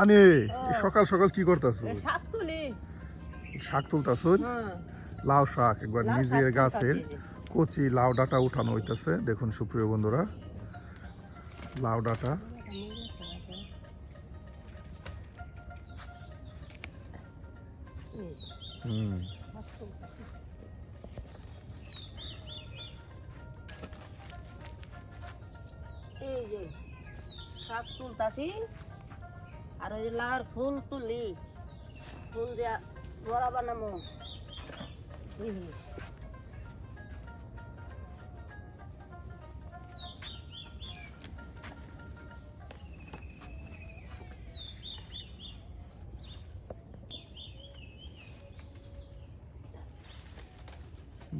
নানি সকাল সকাল কি করতেছো? শাক তুলি। তুলতেছ? হ্যাঁ। লাউ শাক একবার নিজের গাছের কচি লাউ ডাটা উঠানো হইতেছে। দেখুন সুপ্রিয় বন্ধুরা লাউ ডাটা। হুম। এই যে শাক তুলতাছি। আর ওই লাউর ফুল তুলি। ফুল দিয়া বড়া বানামো।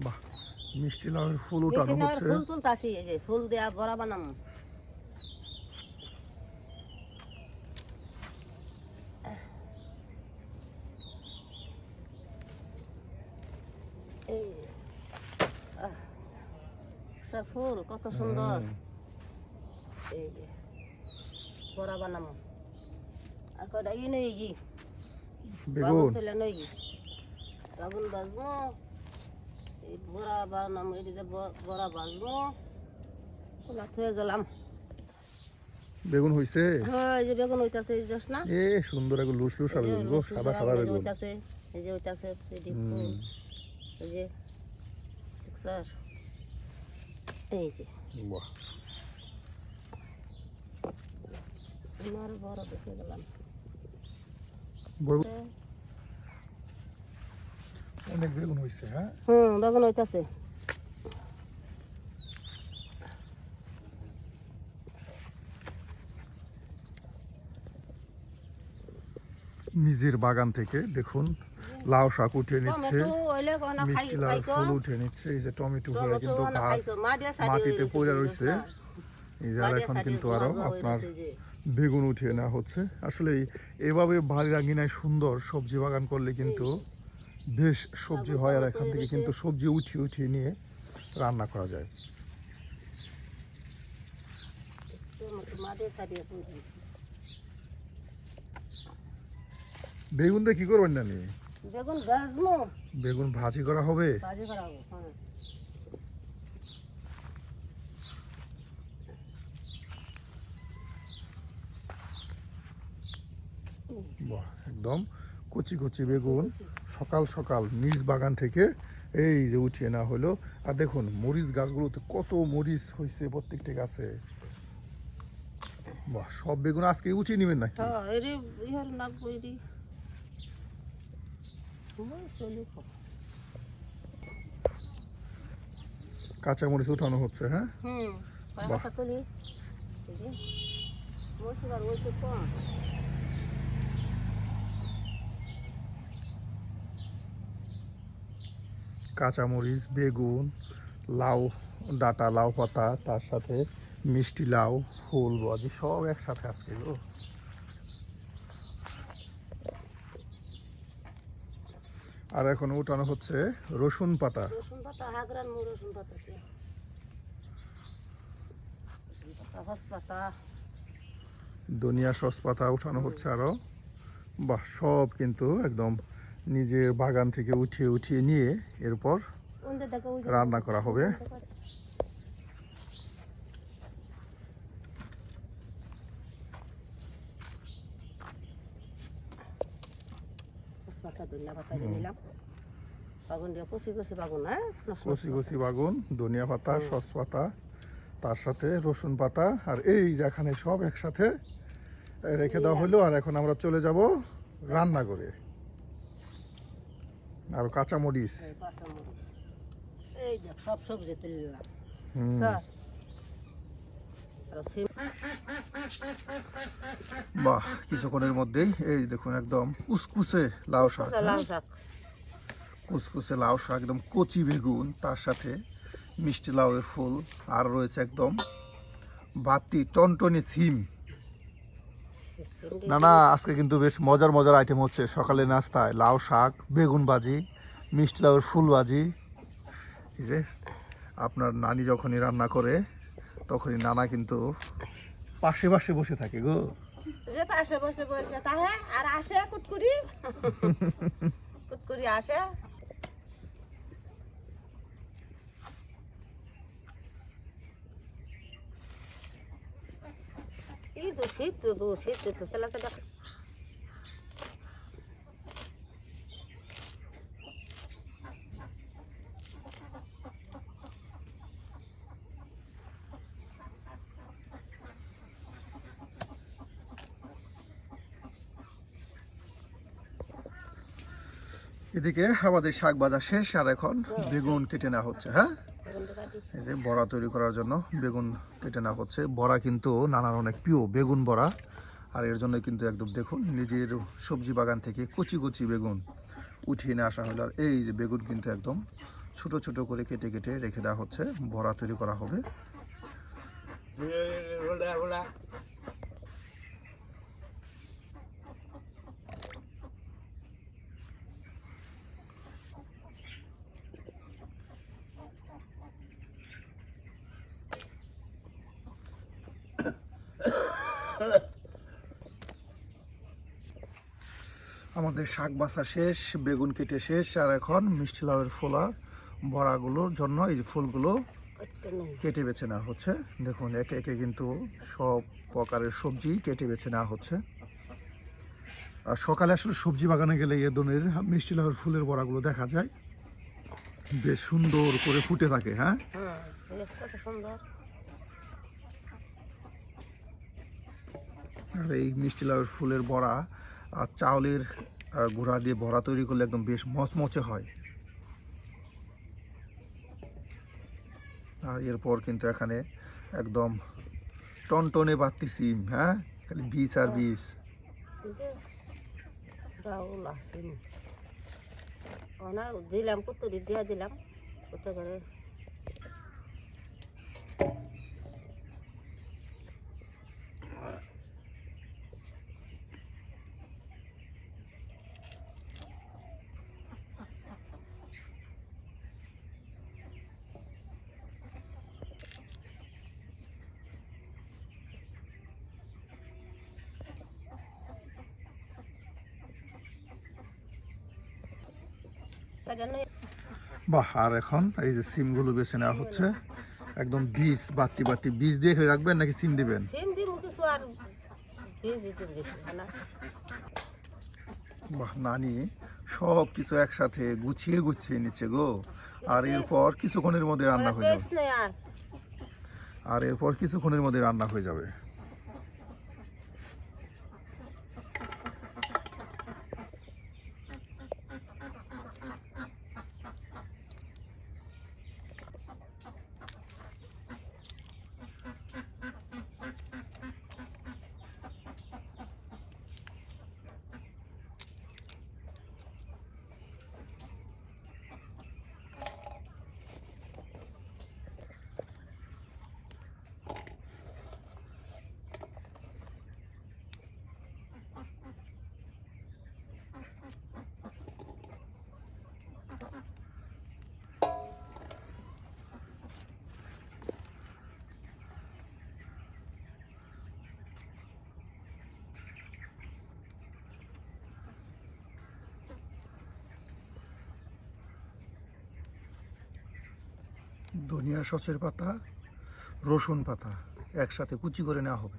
বাহ মিষ্টি লাউয়ের ফুল উঠানো হচ্ছে। ফুল তুলতাছি এই যে ফুল দিয়া বড়া বানামো এই যে। আহ, সব ফুল কত সুন্দর। এই যে বড়া বানামো। আর কটা ই নেই কি? বেগুন। তুলে নই বেগুন বাজবো এই বড়া বানামো এই বড়া বাজবো চলা থয়ে গেলাম। বেগুন হইছে? হ্যাঁ এই যে বেগুন হইতাছে এই যাস না? এ সুন্দর এগুলো লুস লুস বেগুন সাদা সাদা বেগুন। হইতাছে এই যে হইতাছে এই যে এই যে দেখছস? এই যে। আমার বড় দেখে গেলাম। অনেক বেগুন হইছে হ্যাঁ? হুম বেগুন হইতাছে। নিজের বাগান থেকে দেখুন। লাউ শাক উঠে নিচ্ছে মিষ্টি লাউ ফুল উঠে নিচ্ছে এই যে টমেটো হয়ে কিন্তু কোনা গাছ মাটিতে পড়ে রয়েছে। এই যে আর এখন কিন্তু আরও আপনার বেগুন উঠিয়ে নেওয়া হচ্ছে। আসলে এভাবে বাড়ির আঙিনায় সুন্দর সবজি বাগান করলে কিন্তু বেশ সবজি হয় আর এখান থেকে কিন্তু সবজি উঠিয়ে উঠিয়ে নিয়ে রান্না করা যায়। বেগুন দিয়ে কি করবেন না নিয়ে বেগুন বেগুন ভাজি করা হবে? ভাজি করাবো হ্যাঁ। বাহ একদম কচি কচি বেগুন। সকাল সকাল নিজ বাগান থেকে এই যে উঠিয়ে না হলো। আর দেখুন মরিচ গাছগুলোতে কত মরিচ হয়েছে প্রত্যেকটা গাছে বাহ সব বেগুন আজকে উঠিয়ে নেবেন নাকি? হ্যাঁ এরি ইহার নাগবো এরি ওই চলি খাও। কাঁচা মরিচ উঠানো হচ্ছে হ্যাঁ হুম কাঁচা মরিচ বেগুন লাউ ডাটা লাউ পাতা তার সাথে মিষ্টি লাউ ফুল বাজি সব একসাথে আজকে গো আর এখন উঠানো হচ্ছে রসুন পাতা। রসুন পাতা হাগরান মু রসুন পাতা ধনিয়া সস পাতা উঠানো হচ্ছে আরও। বাহ সব কিন্তু একদম নিজের বাগান থেকে উঠিয়ে উঠিয়ে নিয়ে এরপর রান্না করা হবে। পাতা ধনিয়া পাতা নিলাম বাগুন দিয়ে কষি কষি বাগুন হ্যাঁ? কচি কচি বাগুন ধনিয়া পাতা সস পাতা তার সাথে রসুন পাতা আর এই যেখানে সব একসাথে রেখে দেওয়া হলো আর এখন আমরা চলে যাব রান্না করে। আর কাঁচা মরিচ এই সব সবজি তুলে নিলাম হুম, স্যার বাহ কিছুক্ষণের মধ্যেই এই দেখুন একদম কুসকুসে লাউ শাক লাউ শাক। কুসকুসে লাউ শাক একদম কচি বেগুন তার সাথে মিষ্টি লাউয়ের ফুল আর রয়েছে একদম বাতি টনটনি সিম। না না আজকে কিন্তু বেশ মজার মজার আইটেম হচ্ছে সকালে নাস্তায় লাউ শাক বেগুন ভাজি মিষ্টি লাউয়ের ফুল ভাজি। এই যে আপনার নানি যখনই রান্না করে তখনই নানা কিন্তু পাশে পাশে বসে থাকে গো। পাশে বসে বসে তাহে আর আসে কুটকুরি কুটকুরি আসে। এই তো শীত তো শীত তো তাহলে এদিকে আমাদের শাক বাজার শেষ, আর এখন বেগুন কেটে নেওয়া হচ্ছে হ্যাঁ? এই যে বড়া তৈরি করার জন্য বেগুন কেটে নেওয়া হচ্ছে। বড়া কিন্তু নানান অনেক প্রিয় বেগুন বড়া, আর এর জন্য কিন্তু একদম দেখুন নিজের সবজি বাগান থেকে কচি কচি বেগুন উঠিয়ে নিয়ে আসা হলো। আর এই যে বেগুন কিন্তু একদম ছোট ছোট করে কেটে কেটে রেখে দেওয়া হচ্ছে। বড়া তৈরি করা হবে। আমাদের শাক বাছা শেষ বেগুন কেটে শেষ আর এখন মিষ্টি লাউয়ের ফোলার বড়াগুলোর জন্য এই ফুলগুলো কেটে বেছে নেওয়া হচ্ছে। দেখুন একে একে কিন্তু সব প্রকারের সবজি কেটে বেছে নেওয়া হচ্ছে। আর সকালে আসলে সবজি বাগানে গেলে এ ধরনের মিষ্টি লাউয়ের ফুলের বড়াগুলো দেখা যায়। বেশ সুন্দর করে ফুটে থাকে হ্যাঁ? হ্যাঁ আর এই মিষ্টি লাউয়ের ফুলের বড়া আর চাউলের গুঁড়া দিয়ে বড়া তৈরি করলে একদম বেশ মচমচে হয়। আর এরপর কিন্তু এখানে একদম টনটনে বাত্তি সিম হ্যাঁ? খালি বীজ আর বীজ। এই যে ডাউল দিলাম কত দিয়া দিলাম। কত করে চারটা নয় বাহ আর এখন এই যে সিমগুলো বেছে নেওয়া হচ্ছে একদম বীজ বাতি বাতি বীজ দিয়ে রাখবেন নাকি সিম দিবেন? বাহ নানি সব কিছু একসাথে গুছিয়ে গুছিয়ে নিচ্ছে গো। আর এরপর কিছুক্ষণের মধ্যে রান্না হয়ে যাবে। আর এরপর কিছুক্ষণের মধ্যে রান্না হয়ে যাবে। ধনিয়া সচের পাতা রসুন পাতা একসাথে কুচি করে নেওয়া হবে।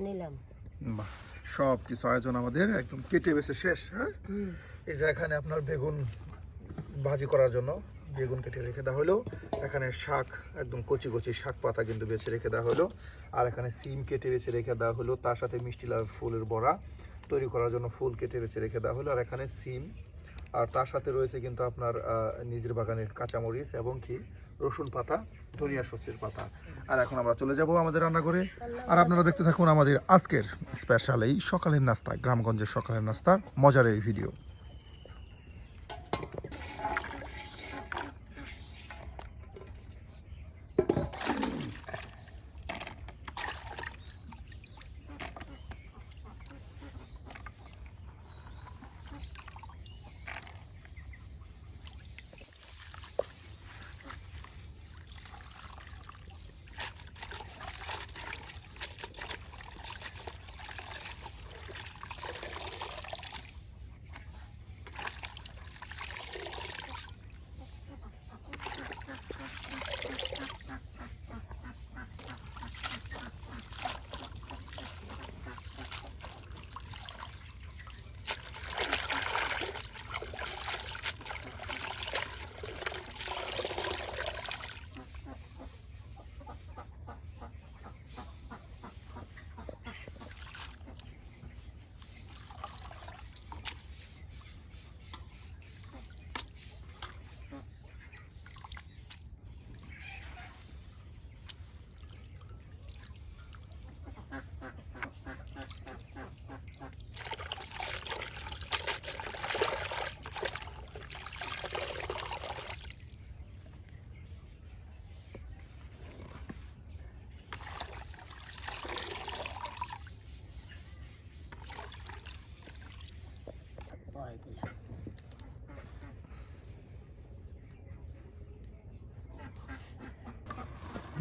নিলাম। বাহ সব কিছু আয়োজন আমাদের একদম কেটে বেছে শেষ হ্যাঁ? এই যে এখানে আপনার বেগুন ভাজি করার জন্য বেগুন কেটে রেখে দেওয়া হলো। এখানে শাক, একদম কচি কচি শাক পাতা কিন্তু বেছে রেখে দেওয়া হলো। আর এখানে সিম কেটে বেছে রেখে দেওয়া হলো। তার সাথে মিষ্টি লাউ ফুলের বড়া তৈরি করার জন্য ফুল কেটে বেছে রেখে দেওয়া হলো। আর এখানে সিম, আর তার সাথে রয়েছে কিন্তু আপনার নিজের বাগানের কাঁচামরিচ এবং কি? রসুন পাতা, ধনিয়া শস্যের পাতা। আর এখন আমরা চলে যাব আমাদের রান্না করে আর আপনারা দেখতে থাকুন আমাদের আজকের স্পেশাল এই সকালের নাস্তা গ্রামগঞ্জের সকালের নাস্তার মজার এই ভিডিও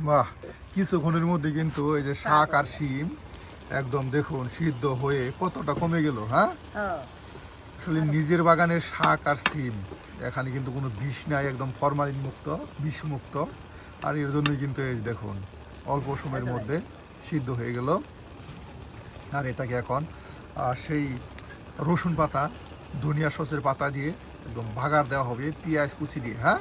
বাহ কিছুক্ষণের মধ্যে কিন্তু এই যে শাক আর শিম একদম দেখুন সিদ্ধ হয়ে কতটা কমে গেল হ্যাঁ? আসলে নিজের বাগানের শাক আর সিম এখানে কিন্তু কোনো বিষ নাই একদম ফরমালিন মুক্ত বিষ মুক্ত। আর এর জন্যই কিন্তু এই দেখুন অল্প সময়ের মধ্যে সিদ্ধ হয়ে গেল। আর এটাকে এখন সেই রসুন পাতা ধনিয়া সসের পাতা দিয়ে একদম ভাগার দেওয়া হবে পেঁয়াজ কুচি দিয়ে হ্যাঁ?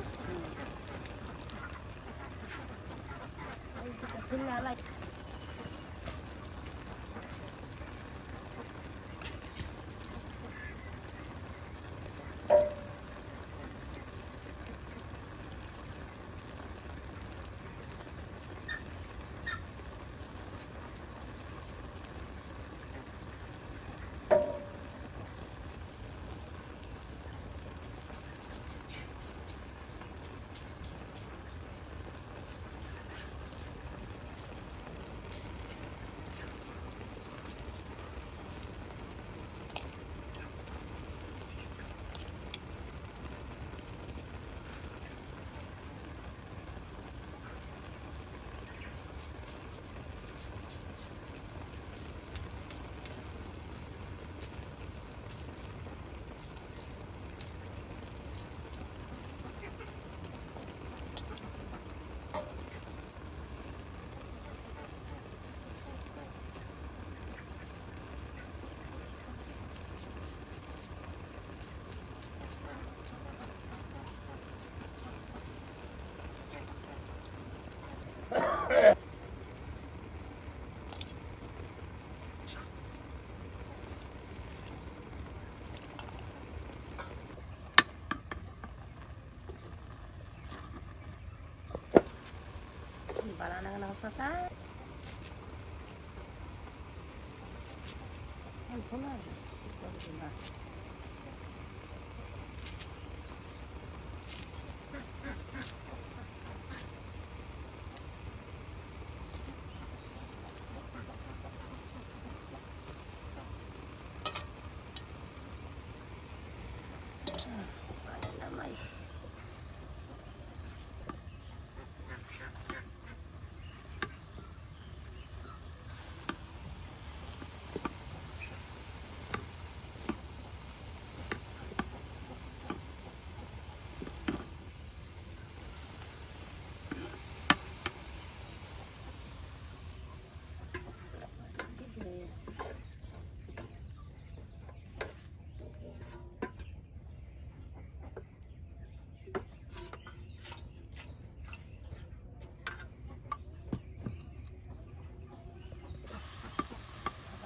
ก็ได้มันพอมาดูดูนะ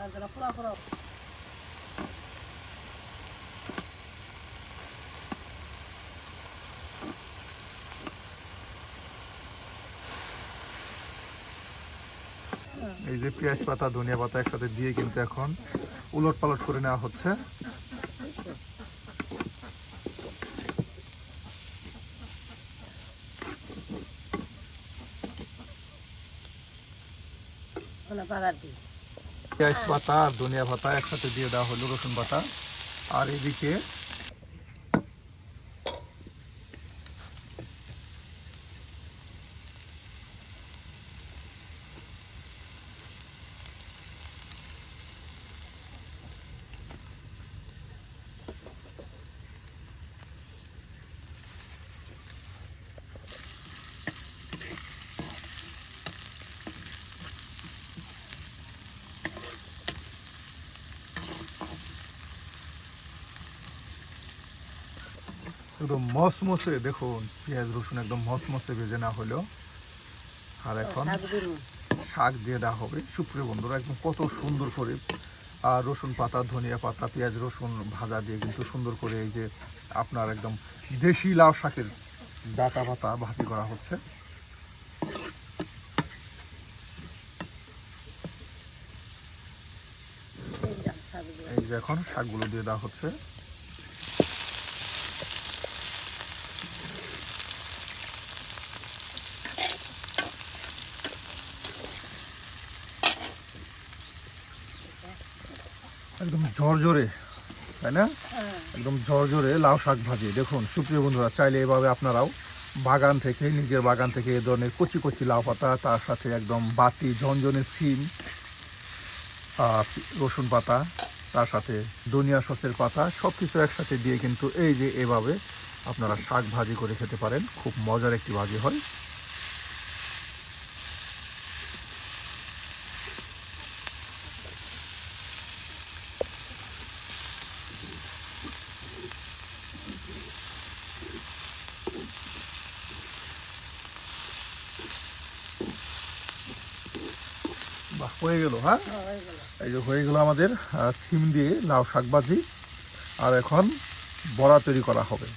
এই যে পেঁয়াজ পাতা ধনিয়া পাতা একসাথে দিয়ে কিন্তু এখন উলট পালট করে নেওয়া হচ্ছে pagar di. পেঁয়াজ পাতা আর ধনিয়া পাতা একসাথে দিয়ে দেওয়া হলো রসুন পাতা আর এদিকে একদম মসমসে দেখুন পেঁয়াজ রসুন একদম মসমসে ভেজে না হলো। আর এখন শাক দিয়ে দেওয়া হবে। সুপ্রিয় বন্ধুরা একদম কত সুন্দর করে আর রসুন পাতা ধনিয়া পাতা পেঁয়াজ রসুন ভাজা দিয়ে কিন্তু সুন্দর করে এই যে আপনার একদম দেশি লাউ শাকের ডাটা পাতা ভাজি করা হচ্ছে। এই যে এখন শাকগুলো দিয়ে দেওয়া হচ্ছে। একদম ঝরঝরে তাই না? একদম ঝরঝরে লাউ শাক ভাজি। দেখুন সুপ্রিয় বন্ধুরা চাইলে এভাবে আপনারাও বাগান থেকে নিজের বাগান থেকে এ ধরনের কচি কচি লাউ পাতা তার সাথে একদম বাতি ঝনঝনে সিম রসুন পাতা তার সাথে ধনিয়া সসের পাতা সব কিছু একসাথে দিয়ে কিন্তু এই যে এভাবে আপনারা শাক ভাজি করে খেতে পারেন। খুব মজার একটি ভাজি হয়। বাহ হয়ে গেল হ্যাঁ? এই যে হয়ে গেল আমাদের সিম দিয়ে লাউ শাকভাজি আর এখন বড়া তৈরি করা হবে।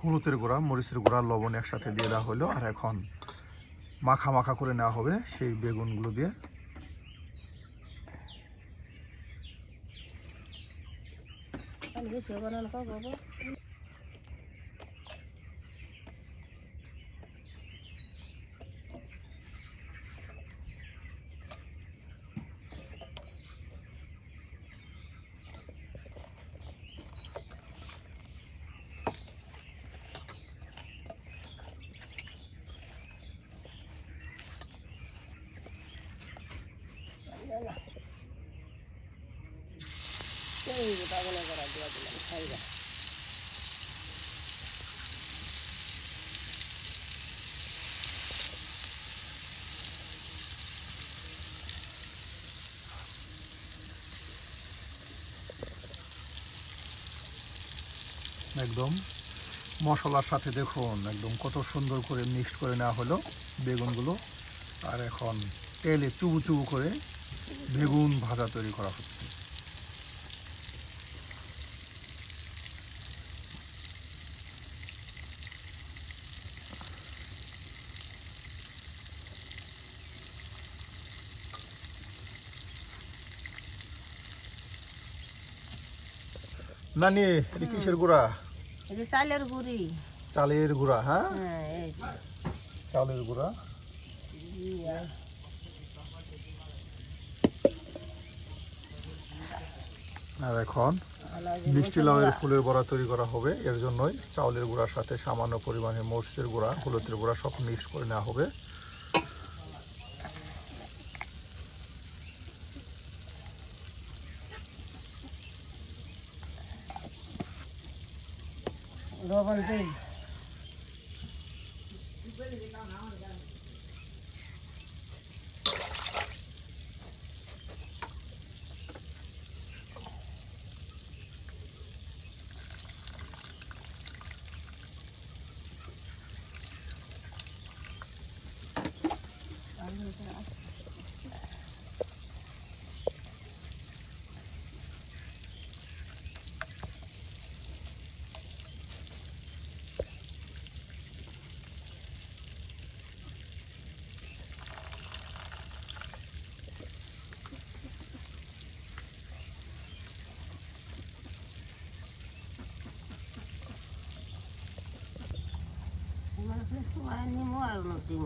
হলুদের গুঁড়া, মরিচের গুঁড়া, লবণ একসাথে দিয়ে দেওয়া হলো। আর এখন মাখা মাখা করে নেওয়া হবে সেই বেগুনগুলো দিয়ে। বাবা এই যে বাগানে করা দিয়ে দিলাম খাইবা একদম। মশলার সাথে দেখুন, একদম কত সুন্দর করে মিক্সড করে নেওয়া হলো বেগুনগুলো। আর এখন তেলে চুবু চুবু করে বেগুন ভাজা তৈরি করা হচ্ছে। নানি কিসের গুঁড়া? এই যে চালের গুড়ি। চালের গুঁড়া হ্যাঁ? হ্যাঁ এই যে। চালের গুঁড়া। আর এখন মিষ্টি লাউয়ের ফুলের বড়া তৈরি করা হবে। এর জন্যই চাউলের গুঁড়ার সাথে সামান্য পরিমাণে মরিচের গুঁড়া হলুদের গুঁড়া সব মিক্স করে নেওয়া হবে। লবণ からってね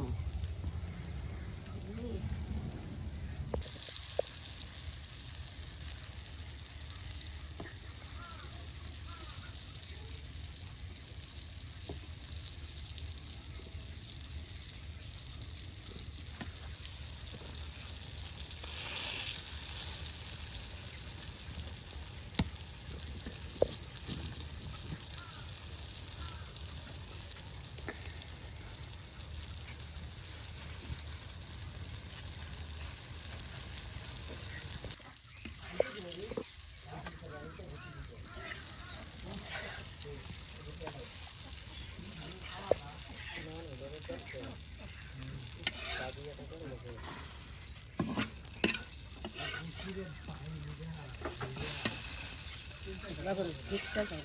ラブル絶対買。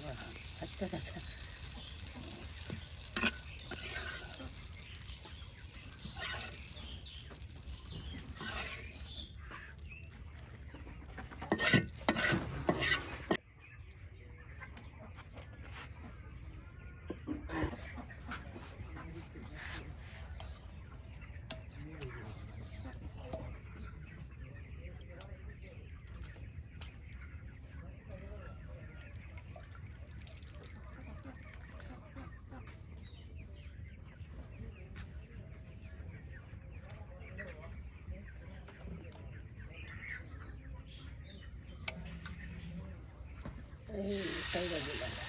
এই সাইডে দিলাম তেলের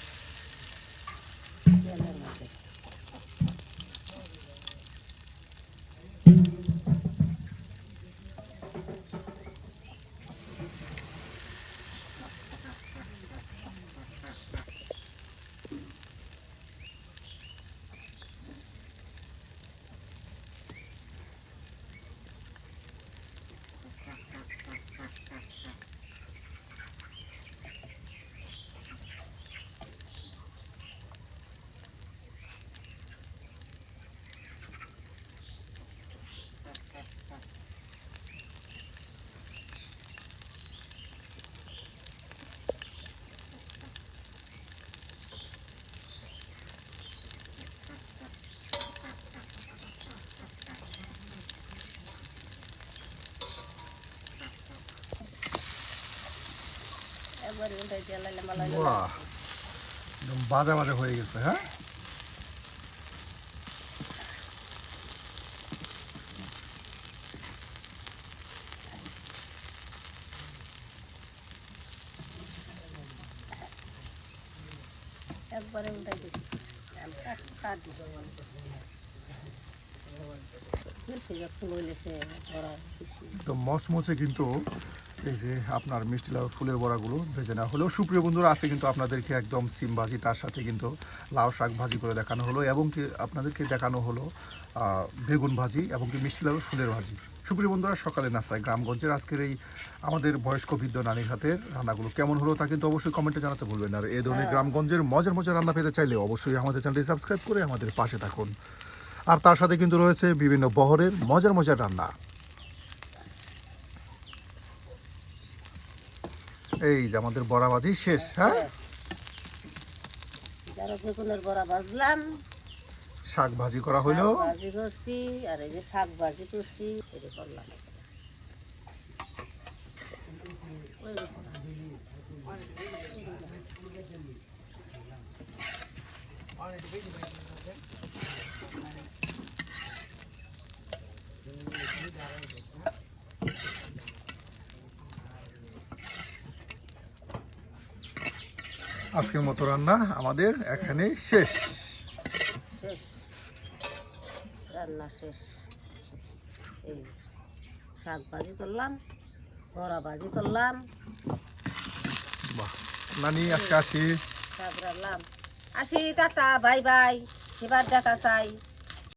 বাহ একদম বাজা বাজা হয়ে গেছে হ্যাঁ? একবারে উল্টাই দিচ্ছি মচমচে কিন্তু এই যে আপনার মিষ্টি লাউ ফুলের বড়াগুলো ভেজে নেওয়া হলো। সুপ্রিয় বন্ধুরা আছে কিন্তু আপনাদেরকে একদম সিম ভাজি, তার সাথে কিন্তু লাউ শাক ভাজি করে দেখানো হলো এবং কি আপনাদেরকে দেখানো হলো বেগুন ভাজি এবং কি মিষ্টি লাউ ফুলের ভাজি। সুপ্রিয় বন্ধুরা সকালে নাস্তায় গ্রামগঞ্জের আজকের এই আমাদের বয়স্ক বৃদ্ধ নানির হাতের রান্নাগুলো কেমন হলো তা কিন্তু অবশ্যই কমেন্টে জানাতে ভুলবেন আর এই ধরনের গ্রামগঞ্জের মজার মজার রান্না পেতে চাইলে অবশ্যই আমাদের চ্যানেলটি সাবস্ক্রাইব করে আমাদের পাশে থাকুন। আর তার সাথে কিন্তু রয়েছে বিভিন্ন বহরের মজার মজার রান্না। এই যে আমাদের বড়াবাজি শেষ হ্যাঁ? যারা বেগুনের বড়া ভাজলাম। শাক ভাজি করা শাক ভাজি করছি আর এই যে শাক ভাজি করছি এটা করলাম। আজকের মতো রান্না আমাদের এখানে শেষ। শেষ রান্না শেষ। এই শাক ভাজি করলাম বড়া ভাজি করলাম। নানি আজকে আসি। আসি টাটা বাই বাই। এবার দেখা চাই।